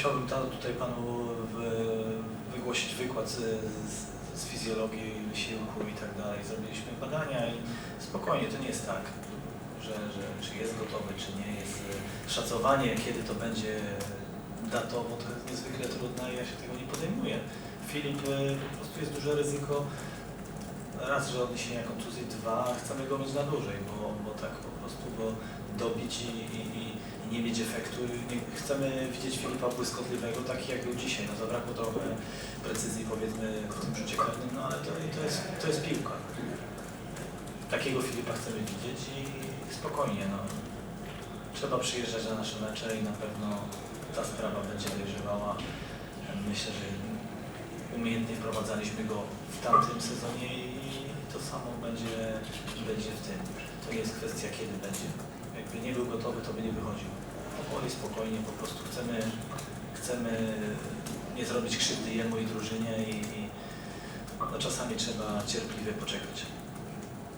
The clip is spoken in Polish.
musiałbym ta, tutaj Panu wy- wygłosić wykład z, z, fizjologii wysiłku i tak dalej. Zrobiliśmy badania i spokojnie, to nie jest tak, że, że czy jest gotowy, czy nie jest. Szacowanie, kiedy to będzie datowo, to jest niezwykle trudne i ja się tego nie podejmuję. Filip, y, po prostu jest duże ryzyko, raz, że odniesienia kontuzji, dwa, chcemy go mieć na dłużej, bo, bo tak po prostu go dobić i, i, i nie mieć efektu. Nie, chcemy widzieć Filipa błyskotliwego, taki jak był dzisiaj. No zabrakło trochę precyzji powiedzmy w tym rzucie karnym, no ale to, to, jest, to jest piłka. Takiego Filipa chcemy widzieć i spokojnie. No. Trzeba przyjeżdżać na nasze mecze i na pewno ta sprawa będzie dojrzewała. Myślę, że umiejętnie wprowadzaliśmy go w tamtym sezonie i to samo będzie, będzie w tym. To jest kwestia kiedy będzie. Jakby nie był gotowy, to by nie wychodził. Powoli, spokojnie, po prostu chcemy, chcemy nie zrobić krzywdy jemu i drużynie i, i no, czasami trzeba cierpliwie poczekać.